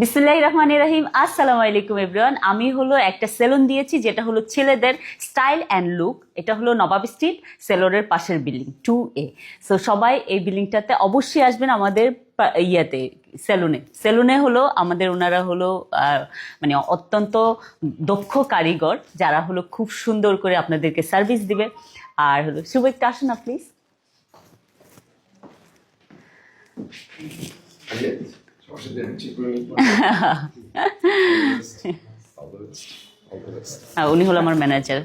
বিসমুল্লাহ রহমান রাহিম। আসসালামু আলাইকুম এভরিওয়ান। আমি হলো একটা সেলুন দিয়েছি, যেটা হলো ছেলেদের স্টাইল অ্যান্ড লুক। এটা হলো নবাব স্ট্রিট সেলুনের পাশের বিল্ডিং, টু এ। সো সবাই এই বিল্ডিংটাতে অবশ্যই আসবেন আমাদের ইয়েতে, সেলুনে। সেলুনে হলো আমাদের ওনারা হলো মানে অত্যন্ত দক্ষ কারিগর, যারা হলো খুব সুন্দর করে আপনাদেরকে সার্ভিস দিবে। আর হলো, শুভ একটু আসুন না, প্লিজ। Hoş উনি হলো আমার ম্যানেজার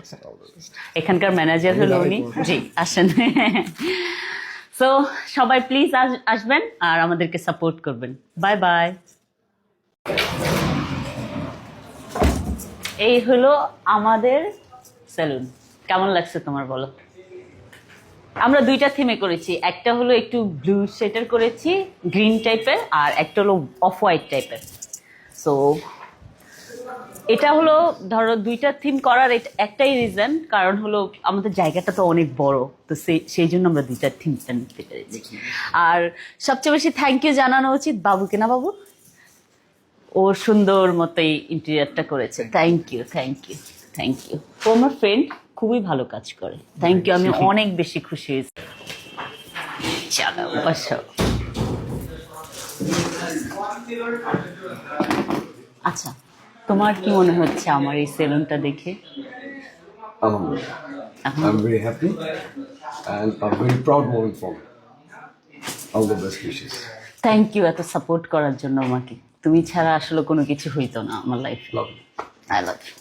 এখানকার ম্যানেজার হলো উনি জি আসেন। সো সবাই প্লিজ আসবেন আর আমাদেরকে সাপোর্ট করবেন। বাই বাই এই হলো আমাদের সেলুন কেমন লাগছে তোমার বলো? আমরা দুইটা থিমে করেছি। একটা হলো একটু ব্লু শেডের করেছি গ্রিন টাইপের আর একটা হলো অফ হোয়াইট টাইপের সো এটা হলো, ধরো দুইটা থিম করার একটাই রিজন কারণ হলো আমাদের জায়গাটা তো অনেক বড়, তো সেই সেই জন্য আমরা দুইটা থিমটা নিতে পেরেছি। আর সবচেয়ে বেশি থ্যাংক ইউ জানানো উচিত বাবুকে না, বাবু? ও সুন্দর মতো এই ইন্টেরিয়ারটা করেছে। Thank you thank you thank you ও আমার ফ্রেন্ড খুবই ভালো কাজ করে। থ্যাংক ইউ আমি অনেক বেশি খুশি হয়েছি। আচ্ছা তোমার কি মনে হচ্ছে আমার এই সেলুনটা দেখে? Alhamdulillah. I'm very happy and I'm very proud moving forward. All the best wishes. Thank you এত সাপোর্ট করার জন্য আমাকে। তুমি ছাড়া আসলে কোনো কিছু হইতো না আমার লাইফে I love you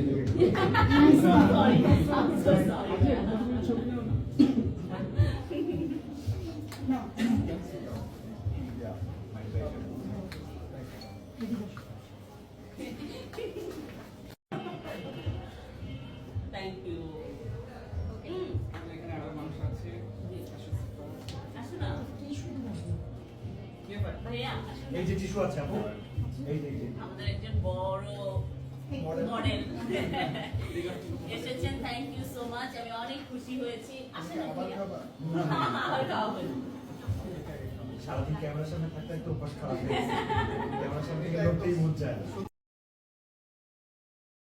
thank you ভাইয়া এই যে টিস্যু আছে আপু। যে এই যে। আমাদের একজন বড় মডেল। এসেছেন থ্যাংক ইউ সো মাচ আমি অনেক খুশি হয়েছি। আসেন। সারাদিন ক্যামেরার সামনে থাকতে একটু অভ্যাস খারাপ ক্যামেরার সামনে মন না।